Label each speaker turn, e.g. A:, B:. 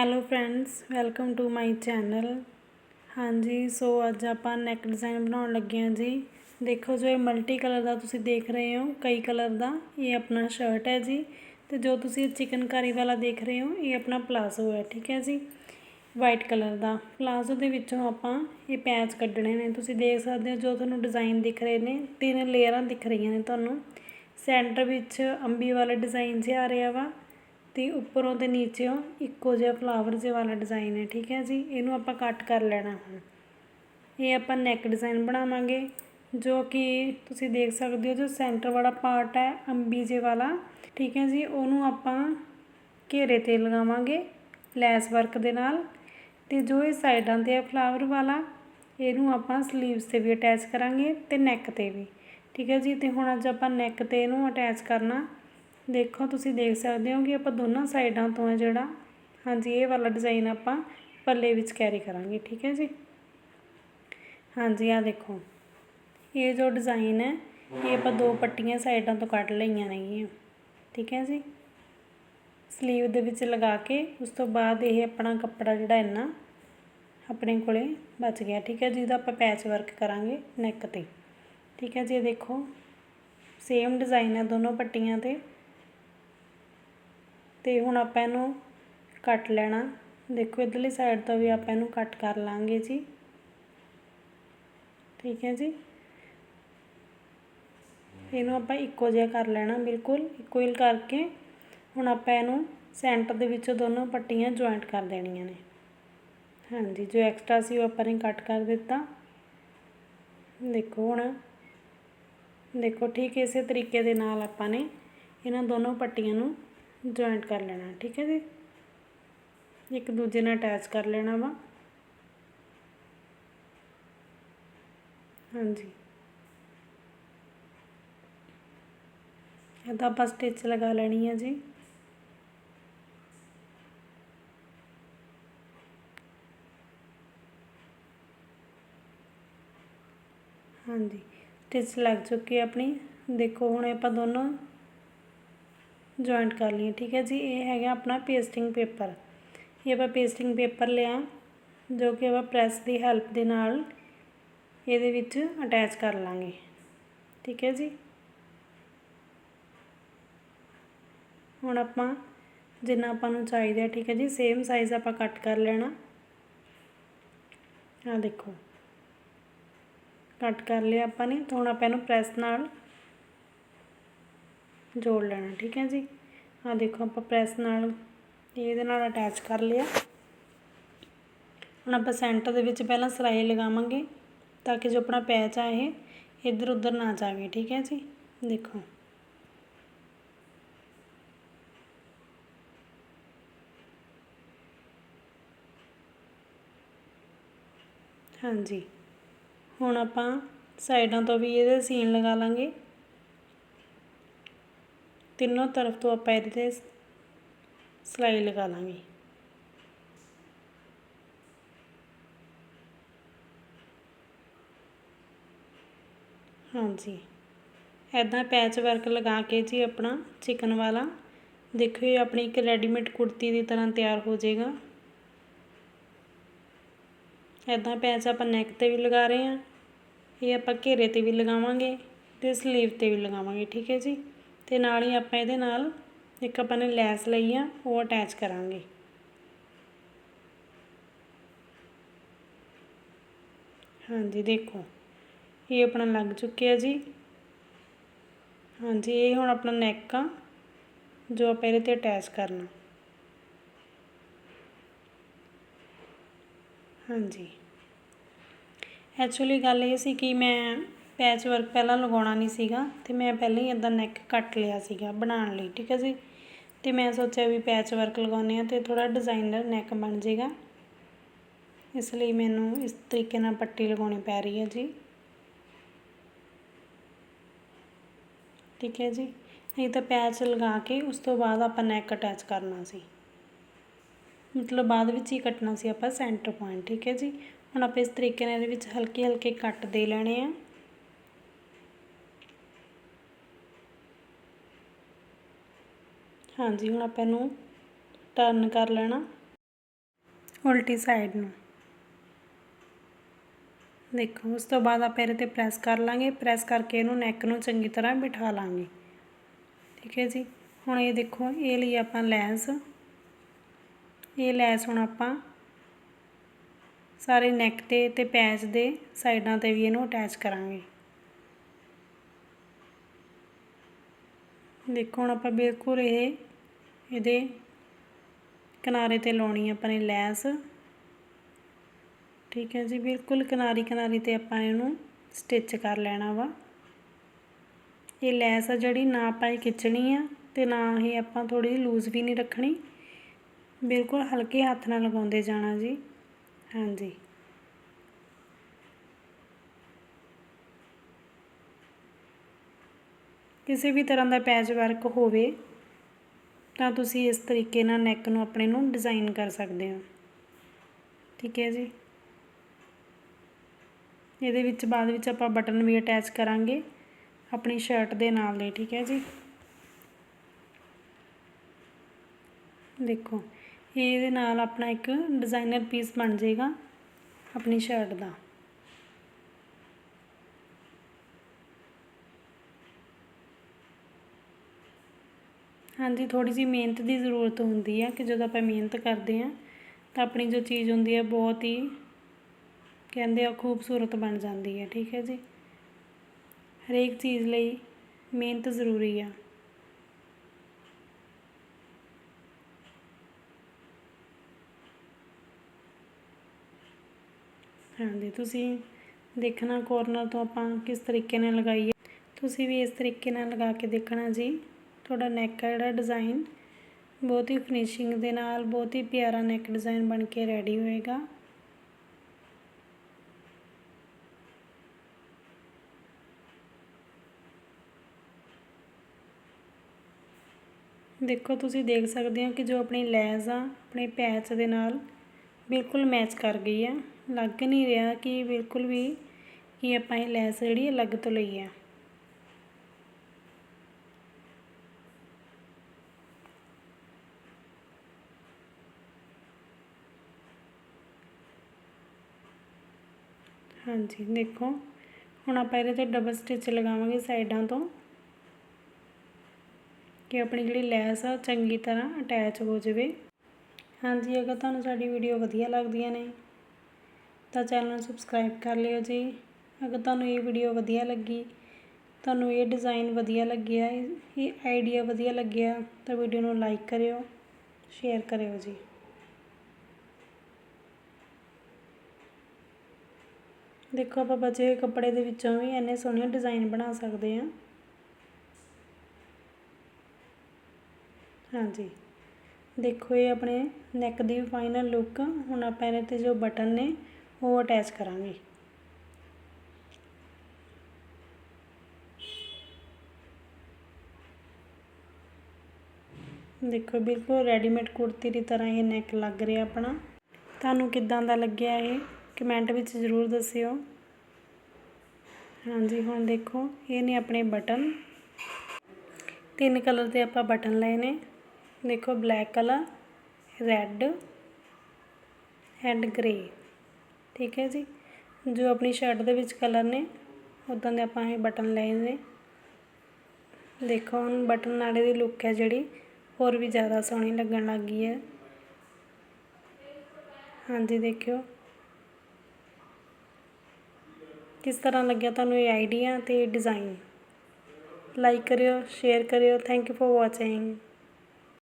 A: Hello friends welcome to my channel ਹਾਂਜੀ so ਅੱਜ ਆਪਾਂ ਨੈਕ ਡਿਜ਼ਾਈਨ ਬਣਾਉਣ ਲੱਗੇ ਹਾਂ ਜੀ। ਦੇਖੋ ਜੋ ਇਹ ਮਲਟੀ ਕਲਰ ਦਾ ਤੁਸੀਂ ਦੇਖ ਰਹੇ ਹੋ, ਕਈ ਕਲਰ ਦਾ, ਇਹ ਆਪਣਾ ਸ਼ਰਟ ਹੈ ਜੀ। ਤੇ ਜੋ ਤੁਸੀਂ ਚਿਕਨਕਾਰੀ ਵਾਲਾ ਦੇਖ ਰਹੇ ਹੋ, ਇਹ ਆਪਣਾ ਪਲਾਜ਼ੋ ਹੈ, ਠੀਕ ਹੈ ਜੀ। ਵਾਈਟ ਕਲਰ ਦਾ। ਪਲਾਜ਼ੋ ਦੇ ਵਿੱਚੋਂ ਆਪਾਂ ਇਹ ਪੈਚ ਕੱਢਣੇ ਨੇ। ਤੁਸੀਂ ਦੇਖ ਸਕਦੇ ਹੋ ਜੋ ਤੁਹਾਨੂੰ ਡਿਜ਼ਾਈਨ ਦਿਖ ਰਹੇ ਨੇ, ਤਿੰਨ ਲੇਅਰਾਂ ਦਿਖ ਰਹੀਆਂ ਨੇ ਤੁਹਾਨੂੰ। ਸੈਂਟਰ ਵਿੱਚ ਅੰਬੀ ਵਾਲਾ ਡਿਜ਼ਾਈਨ ਜਿਹਾ ਆ ਰਿਹਾ ਵਾ। ਅਤੇ ਉੱਪਰੋਂ ਅਤੇ ਨੀਚੇੋਂ ਇੱਕੋ ਜਿਹਾ ਫਲਾਵਰ ਜਿਹੇ ਵਾਲਾ ਡਿਜ਼ਾਇਨ ਹੈ, ਠੀਕ ਹੈ ਜੀ? ਇਹਨੂੰ ਆਪਾਂ ਕੱਟ ਕਰ ਲੈਣਾ ਹੁਣ। ਇਹ ਆਪਾਂ ਨੈਕ ਡਿਜ਼ਾਇਨ ਬਣਾਵਾਂਗੇ, ਜੋ ਕਿ ਤੁਸੀਂ ਦੇਖ ਸਕਦੇ ਹੋ ਜੋ ਸੈਂਟਰ ਵਾਲਾ ਪਾਰਟ ਹੈ, ਅੰਬੀ ਜੇ ਵਾਲਾ, ਠੀਕ ਹੈ ਜੀ? ਉਹਨੂੰ ਆਪਾਂ ਘੇਰੇ ਤੇ ਲਗਾਵਾਂਗੇ ਲੈਸ ਵਰਕ ਦੇ ਨਾਲ। ਤੇ ਜੋ ਇਹ ਸਾਈਡਾਂ ਤੇ ਹੈ ਫਲਾਵਰ ਵਾਲਾ, ਇਹਨੂੰ ਆਪਾਂ ਸਲੀਵਸ ਤੇ ਵੀ ਅਟੈਚ ਕਰਾਂਗੇ ਤੇ ਨੈਕ ਤੇ ਵੀ, ਠੀਕ ਹੈ ਜੀ? ਤੇ ਹੁਣ ਅੱਜ ਆਪਾਂ ਨੈਕ ਤੇ ਇਹਨੂੰ ਅਟੈਚ ਕਰਨਾ। ਦੇਖੋ, ਤੁਸੀਂ ਦੇਖ ਸਕਦੇ ਹੋ ਕਿ ਆਪਾਂ ਦੋਨਾਂ ਸਾਈਡਾਂ ਤੋਂ ਹੈ ਜਿਹੜਾ, ਹਾਂਜੀ, ਇਹ ਵਾਲਾ ਡਿਜ਼ਾਈਨ ਆਪਾਂ ਪੱਲੇ ਵਿੱਚ ਕੈਰੀ ਕਰਾਂਗੇ, ਠੀਕ ਹੈ ਜੀ? ਹਾਂਜੀ ਆ ਦੇਖੋ। ਇਹ ਜੋ ਡਿਜ਼ਾਈਨ ਹੈ, ਇਹ ਆਪਾਂ ਦੋ ਪੱਟੀਆਂ ਸਾਈਡਾਂ ਤੋਂ ਕੱਢ ਲਈਆਂ ਨੇਗੀਆਂ, ਠੀਕ ਹੈ ਜੀ? ਸਲੀਵ ਦੇ ਵਿੱਚ ਲਗਾ ਕੇ, ਉਸ ਤੋਂ ਬਾਅਦ ਇਹ ਆਪਣਾ ਕੱਪੜਾ ਜਿਹੜਾ ਇੰਨਾ ਆਪਣੇ ਕੋਲੇ ਬਚ ਗਿਆ, ਠੀਕ ਹੈ ਜਿਹਦਾ ਆਪਾਂ ਪੈਚ ਵਰਕ ਕਰਾਂਗੇ ਨੈਕ ਤੇ, ਠੀਕ ਹੈ ਜੀ? ਇਹ ਦੇਖੋ ਸੇਮ ਡਿਜ਼ਾਈਨ ਹੈ ਦੋਨੋਂ ਪੱਟੀਆਂ ਤੇ। ਅਤੇ ਹੁਣ ਆਪਾਂ ਇਹਨੂੰ ਕੱਟ ਲੈਣਾ। ਦੇਖੋ ਇਧਰਲੀ ਸਾਈਡ ਤੋਂ ਵੀ ਆਪਾਂ ਇਹਨੂੰ ਕੱਟ ਕਰ ਲਾਂਗੇ ਜੀ। ਠੀਕ ਹੈ ਜੀ। ਇਹਨੂੰ ਆਪਾਂ ਇੱਕੋ ਜਿਹਾ ਕਰ ਲੈਣਾ ਬਿਲਕੁਲ, ਇੱਕੋ ਹੀ ਕਰਕੇ ਹੁਣ ਆਪਾਂ ਇਹਨੂੰ ਸੈਂਟਰ ਦੇ ਵਿੱਚੋਂ ਦੋਨੋਂ ਪੱਟੀਆਂ ਜੁਆਇੰਟ ਕਰ ਦੇਣੀਆਂ ਨੇ। ਹਾਂਜੀ, ਜੋ ਐਕਸਟਰਾ ਸੀ ਉਹ ਆਪਾਂ ਨੇ ਕੱਟ ਕਰ ਦਿੱਤਾ। ਦੇਖੋ ਹੁਣ, ਦੇਖੋ ਠੀਕ ਇਸੇ ਤਰੀਕੇ ਦੇ ਨਾਲ ਆਪਾਂ ਨੇ ਇਹਨਾਂ ਦੋਨੋਂ ਪੱਟੀਆਂ ਨੂੰ ਜੁਆਇੰਟ ਕਰ ਲੈਣਾ, ਠੀਕ ਹੈ ਜੀ? ਇੱਕ ਦੂਜੇ ਨਾਲ ਅਟੈਚ ਕਰ ਲੈਣਾ ਵਾ। ਹਾਂਜੀ। ਇਹਦਾ ਆਪਾਂ ਸਟਿਚ ਲਗਾ ਲੈਣੀ ਹੈ ਜੀ। ਹਾਂਜੀ। ਸਟਿਚ ਲੱਗ ਚੁੱਕੀ ਹੈ ਆਪਣੀ। ਦੇਖੋ, ਹੁਣ ਆਪਾਂ ਦੋਨੋਂ ਜੁਆਇੰਟ ਕਰ ਲਈਏ, ਠੀਕ ਹੈ ਜੀ? ਇਹ ਹੈਗਾ ਆਪਣਾ ਪੇਸਟਿੰਗ ਪੇਪਰ ਇਹ ਆਪਾਂ ਪੇਸਟਿੰਗ ਪੇਪਰ ਲਿਆ, ਜੋ ਕਿ ਆਪਾਂ ਪ੍ਰੈਸ ਦੀ ਹੈਲਪ ਦੇ ਨਾਲ ਇਹਦੇ ਵਿੱਚ ਅਟੈਚ ਕਰ ਲਾਂਗੇ। ਠੀਕ ਹੈ ਜੀ? ਹੁਣ ਆਪਾਂ ਜਿੰਨਾ ਆਪਾਂ ਨੂੰ ਚਾਹੀਦਾ, ਠੀਕ ਹੈ ਜੀ? ਸੇਮ ਸਾਈਜ਼ ਆਪਾਂ ਕੱਟ ਕਰ ਲੈਣਾ। ਆ ਦੇਖੋ। ਕੱਟ ਕਰ ਲਿਆ ਆਪਾਂ ਨੇ, ਤਾਂ ਹੁਣ ਆਪਾਂ ਇਹਨੂੰ ਪ੍ਰੈਸ ਨਾਲ ਜੋੜ ਲੈਣਾ, ਠੀਕ ਹੈ ਜੀ? ਆ ਦੇਖੋ, ਆਪਾਂ ਪ੍ਰੈਸ ਨਾਲ ਇਹਦੇ ਨਾਲ ਅਟੈਚ ਕਰ ਲਿਆ। ਹੁਣ ਆਪਾਂ ਸੈਂਟਰ ਦੇ ਵਿੱਚ ਪਹਿਲਾਂ ਸਿਲਾਈ ਲਗਾਵਾਂਗੇ ਤਾਂ ਕਿ ਜੋ ਆਪਣਾ ਪੈਚ ਆ ਇਹ ਇੱਧਰ ਉੱਧਰ ਨਾ ਜਾਵੇ, ਠੀਕ ਹੈ ਜੀ? ਦੇਖੋ। ਹਾਂਜੀ। ਹੁਣ ਆਪਾਂ ਸਾਈਡਾਂ ਤੋਂ ਵੀ ਇਹਦੇ ਸੀਨ ਲਗਾ ਲਾਂਗੇ। ਤਿੰਨੋਂ ਤਰਫ ਤੋਂ ਆਪਾਂ ਇਹਦੇ ਤੇ ਸਲਾਈ ਲਗਾ ਲਾਂਗੇ। ਹਾਂਜੀ। ਐਦਾਂ ਪੈਚ ਵਰਕ ਲਗਾ ਕੇ ਜੀ ਆਪਣਾ ਚਿਕਨ ਵਾਲਾ। ਦੇਖੋ ਇਹ ਆਪਣੀ ਇੱਕ ਰੈਡੀਮੇਡ ਕੁੜਤੀ ਦੀ ਤਰ੍ਹਾਂ ਤਿਆਰ ਹੋ ਜਾਏਗਾ। ਐਦਾਂ ਪੈਚ ਆਪਾਂ ਨੈਕ ਤੇ ਵੀ ਲਗਾ ਰਹੇ ਹਾਂ। ਇਹ ਆਪਾਂ ਘੇਰੇ ਤੇ ਵੀ ਲਗਾਵਾਂਗੇ ਤੇ ਸਲੀਵ ਤੇ ਵੀ ਲਗਾਵਾਂਗੇ, ਠੀਕ ਹੈ ਜੀ? ਅਤੇ ਨਾਲ ਹੀ ਆਪਾਂ ਇਹਦੇ ਨਾਲ ਇੱਕ ਆਪਾਂ ਨੇ ਲੈਸ ਲਈ ਆ, ਉਹ ਅਟੈਚ ਕਰਾਂਗੇ। ਹਾਂਜੀ, ਦੇਖੋ, ਇਹ ਆਪਣਾ ਲੱਗ ਚੁੱਕਿਆ ਜੀ। ਹਾਂਜੀ, ਇਹ ਹੁਣ ਆਪਣਾ ਨੈਕ ਆ, ਜੋ ਆਪਾਂ ਇਹਦੇ ਤੇ ਅਟੈਚ ਕਰਨਾ। ਹਾਂਜੀ। ਐਕਚੁਅਲੀ ਗੱਲ ਇਹ ਸੀ ਕਿ ਮੈਂ ਪੈਚ ਵਰਕ ਪਹਿਲਾਂ ਲਗਾਉਣਾ ਨਹੀਂ ਸੀਗਾ ਤੇ ਮੈਂ ਪਹਿਲਾਂ ਹੀ ਇਦਾਂ ਨੈਕ ਕੱਟ ਲਿਆ ਸੀਗਾ ਬਣਾਉਣ ਲਈ, ਠੀਕ ਹੈ ਜੀ? ਤੇ ਮੈਂ ਸੋਚਿਆ ਵੀ ਪੈਚ ਵਰਕ ਲਗਾਉਨੇ ਆ ਤੇ ਥੋੜਾ ਡਿਜ਼ਾਈਨਰ ਨੈਕ ਬਣ ਜਾਏਗਾ। ਇਸ ਲਈ ਮੈਨੂੰ ਇਸ ਤਰੀਕੇ ਨਾਲ ਪੱਟੀ ਲਗਾਉਣੀ ਪੈ ਰਹੀ ਹੈ ਜੀ। ਠੀਕ ਹੈ ਜੀ? ਨਹੀਂ ਤਾਂ ਪੈਚ ਲਗਾ ਕੇ ਉਸ ਤੋਂ ਬਾਅਦ ਆਪਾਂ ਨੈਕ ਅਟੈਚ ਕਰਨਾ ਸੀ। ਮਤਲਬ ਬਾਅਦ ਵਿੱਚ ਹੀ ਕੱਟਣਾ ਸੀ ਆਪਾਂ ਸੈਂਟਰ ਪੁਆਇੰਟ ਠੀਕ ਹੈ ਜੀ? ਹੁਣ ਆਪਾਂ ਇਸ ਤਰੀਕੇ ਨਾਲ ਇਹਦੇ ਵਿੱਚ ਹਲਕੇ ਹਲਕੇ ਕੱਟ ਦੇ ਲੈਣੇ ਆ। ਹਾਂਜੀ, ਹੁਣ ਆਪਾਂ ਇਹਨੂੰ ਟਰਨ ਕਰ ਲੈਣਾ। ਉਲਟੀ ਸਾਈਡ ਨੂੰ। ਦੇਖੋ, ਉਸ ਤੋਂ ਬਾਅਦ ਆਪਾਂ ਇਹਦੇ ਤੇ ਪ੍ਰੈਸ ਕਰ ਲਾਂਗੇ। ਪ੍ਰੈਸ ਕਰਕੇ ਇਹਨੂੰ ਨੈਕ ਨੂੰ ਚੰਗੀ ਤਰ੍ਹਾਂ ਬਿਠਾ ਲਾਂਗੇ। ਠੀਕ ਹੈ ਜੀ? ਹੁਣ ਇਹ ਦੇਖੋ, ਇਹ ਲਈ ਆਪਾਂ ਲੈਸ। ਇਹ ਲੈਸ ਹੁਣ ਆਪਾਂ ਸਾਰੇ ਨੈਕ ਤੇ ਤੇ ਪੈਚ ਦੇ ਸਾਈਡਾਂ ਤੇ ਵੀ ਇਹਨੂੰ ਅਟੈਚ ਕਰਾਂਗੇ। ਦੇਖੋ, ਹੁਣ ਆਪਾਂ ਬਿਲਕੁਲ ਇਹ ਇਹਦੇ ਕਿਨਾਰੇ ਤੇ ਲਾਉਣੀ ਆਪਾਂ ਨੇ ਲੈਸ। ਠੀਕ ਹੈ ਜੀ, ਬਿਲਕੁਲ ਕਿਨਾਰੀ ਕਿਨਾਰੀ ਤੇ ਆਪਾਂ ਇਹਨੂੰ ਸਟਿਚ ਕਰ ਲੈਣਾ ਵਾ। ਇਹ ਲੈਸ ਆ ਜਿਹੜੀ ਨਾ ਆਪਾਂ ਇਹ ਖਿੱਚਣੀ ਆ ਤੇ ਨਾ ਹੀ ਆਪਾਂ ਥੋੜੀ ਲੂਜ਼ ਵੀ ਨਹੀਂ ਰੱਖਣੀ। ਬਿਲਕੁਲ ਹਲਕੇ ਹੱਥ ਨਾਲ ਲਗਾਉਂਦੇ ਜਾਣਾ ਜੀ। ਹਾਂਜੀ। ਕਿਸੇ ਵੀ ਤਰ੍ਹਾਂ ਦਾ ਪੈਚ ਵਰਕ ਹੋਵੇ ਤਾਂ ਤੁਸੀਂ ਇਸ ਤਰੀਕੇ ਨਾਲ ਨੈਕ ਨੂੰ ਆਪਣੇ ਨੂੰ ਡਿਜ਼ਾਈਨ ਕਰ ਸਕਦੇ ਹੋ। ਠੀਕ ਹੈ ਜੀ। ਇਹਦੇ ਵਿੱਚ ਬਾਅਦ ਵਿੱਚ ਆਪਾਂ ਬਟਨ ਵੀ ਅਟੈਚ ਕਰਾਂਗੇ ਆਪਣੀ ਸ਼ਰਟ ਦੇ ਨਾਲ ਦੇ, ਠੀਕ ਹੈ ਜੀ। ਦੇਖੋ, ਇਹਦੇ ਨਾਲ ਆਪਣਾ ਇੱਕ ਡਿਜ਼ਾਈਨਰ ਪੀਸ ਬਣ ਜਾਏਗਾ ਆਪਣੀ ਸ਼ਰਟ ਦਾ। ਹਾਂਜੀ, ਥੋੜ੍ਹੀ ਜਿਹੀ ਮਿਹਨਤ ਦੀ ਜ਼ਰੂਰਤ ਹੁੰਦੀ ਹੈ ਕਿ ਜਦੋਂ ਆਪਾਂ ਮਿਹਨਤ ਕਰਦੇ ਹਾਂ, ਤਾਂ ਆਪਣੀ ਜੋ ਚੀਜ਼ ਹੁੰਦੀ ਹੈ ਬਹੁਤ ਹੀ ਕਹਿੰਦੇ ਆ ਖੂਬਸੂਰਤ ਬਣ ਜਾਂਦੀ ਹੈ, ਠੀਕ ਹੈ ਜੀ? ਹਰੇਕ ਚੀਜ਼ ਲਈ ਮਿਹਨਤ ਜ਼ਰੂਰੀ ਆ। ਹਾਂਜੀ, ਤੁਸੀਂ ਦੇਖਣਾ ਕੋਰਨਰ ਤੋਂ ਆਪਾਂ ਕਿਸ ਤਰੀਕੇ ਨਾਲ ਲਗਾਈ ਹੈ ਤੁਸੀਂ ਵੀ ਇਸ ਤਰੀਕੇ ਨਾਲ ਲਗਾ ਕੇ ਦੇਖਣਾ ਜੀ। ਤੁਹਾਡਾ ਨੈਕ ਦਾ ਜਿਹੜਾ ਡਿਜ਼ਾਈਨ ਬਹੁਤ ਹੀ ਫਿਨਿਸ਼ਿੰਗ ਦੇ ਨਾਲ, ਬਹੁਤ ਹੀ ਪਿਆਰਾ ਨੈਕ ਡਿਜ਼ਾਈਨ ਬਣ ਕੇ ਰੈਡੀ ਹੋਏਗਾ। ਦੇਖੋ, ਤੁਸੀਂ ਦੇਖ ਸਕਦੇ ਹੋ ਕਿ ਜੋ ਆਪਣੀ ਲੈਸ ਆ, ਆਪਣੇ ਪੈਚ ਦੇ ਨਾਲ ਬਿਲਕੁਲ ਮੈਚ ਕਰ ਗਈ ਆ। ਲੱਗ ਨਹੀਂ ਰਿਹਾ ਕਿ ਬਿਲਕੁਲ ਵੀ ਕਿ ਆਪਾਂ ਇਹ ਲੈਸ ਜਿਹੜੀ ਅਲੱਗ ਤੋਂ ਲਈ ਆ। ਹਾਂਜੀ, ਦੇਖੋ। ਹੁਣ ਆਪਾਂ ਇਹਦੇ ਤੇ ਡਬਲ ਸਟਿਚ ਲਗਾਵਾਂਗੇ ਸਾਈਡਾਂ ਤੋਂ। ਕਿ ਆਪਣੀ ਜਿਹੜੀ ਲੈਸ ਆ ਚੰਗੀ ਤਰ੍ਹਾਂ ਅਟੈਚ ਹੋ ਜਾਵੇ। ਹਾਂਜੀ, ਅਗਰ ਤੁਹਾਨੂੰ ਸਾਡੀ ਵੀਡੀਓ ਵਧੀਆ ਲੱਗਦੀਆਂ ਨੇ, ਤਾਂ ਚੈਨਲ ਨੂੰ ਸਬਸਕ੍ਰਾਈਬ ਕਰ ਲਿਓ ਜੀ। ਅਗਰ ਤੁਹਾਨੂੰ ਇਹ ਵੀਡੀਓ ਵਧੀਆ ਲੱਗੀ, ਤੁਹਾਨੂੰ ਇਹ ਡਿਜ਼ਾਈਨ ਵਧੀਆ ਲੱਗਿਆ, ਇਹ ਆਈਡੀਆ ਵਧੀਆ ਲੱਗਿਆ, ਤਾਂ ਵੀਡੀਓ ਨੂੰ ਲਾਈਕ ਕਰਿਓ ਸ਼ੇਅਰ ਕਰਿਓ ਜੀ। ਦੇਖੋ ਆਪਾਂ ਬਚੇ ਹੋਏ ਕੱਪੜੇ ਦੇ ਵਿੱਚੋਂ ਵੀ ਇੰਨੇ ਸੋਹਣੇ ਡਿਜ਼ਾਈਨ ਬਣਾ ਸਕਦੇ ਹਾਂ। ਹਾਂਜੀ। ਦੇਖੋ ਇਹ ਆਪਣੇ ਨੈਕ ਦੀ ਫਾਈਨਲ ਲੁੱਕ ਹੁਣ ਆਪਾਂ ਇਹਦੇ ਤੇ ਜੋ ਬਟਨ ਨੇ ਉਹ ਅਟੈਚ ਕਰਾਂਗੇ। ਦੇਖੋ ਬਿਲਕੁਲ ਰੈਡੀਮੇਡ ਕੁੜਤੀ ਦੀ ਤਰ੍ਹਾਂ ਇਹ ਨੈਕ ਲੱਗ ਰਿਹਾ ਆਪਣਾ। ਤੁਹਾਨੂੰ ਕਿੱਦਾਂ ਦਾ ਲੱਗਿਆ ਇਹ? ਕਮੈਂਟ ਵਿੱਚ ਜ਼ਰੂਰ ਦੱਸਿਓ। ਹਾਂਜੀ, ਹੁਣ ਦੇਖੋ, ਇਹ ਨੇ ਆਪਣੇ ਬਟਨ। ਤਿੰਨ ਕਲਰ ਦੇ ਆਪਾਂ ਬਟਨ ਲਏ ਨੇ। ਦੇਖੋ, black colour, red, and grey. ਠੀਕ ਹੈ ਜੀ? ਜੋ ਆਪਣੀ ਸ਼ਰਟ ਦੇ ਵਿੱਚ ਕਲਰ ਨੇ ਉਦਾਂ ਦੇ ਆਪਾਂ ਇਹ ਬਟਨ ਲਏ ਨੇ। ਦੇਖੋ, ਹੁਣ ਬਟਨ ਨਾਲੇ ਦੀ ਲੁੱਕ ਹੈ ਜਿਹੜੀ, ਹੋਰ ਵੀ ਜ਼ਿਆਦਾ ਸੋਹਣੀ ਲੱਗਣ ਲੱਗ ਗਈ ਹੈ। ਹਾਂਜੀ, ਦੇਖਿਓ। ਕਿਸ ਤਰ੍ਹਾਂ ਲੱਗਿਆ ਤੁਹਾਨੂੰ ਇਹ ਆਈਡੀਆ ਤੇ ਡਿਜ਼ਾਇਨ ਲਾਈਕ ਕਰਿਓ ਸ਼ੇਅਰ ਕਰਿਓ ਥੈਂਕ ਯੂ ਫੋਰ ਵਾਚਿੰਗ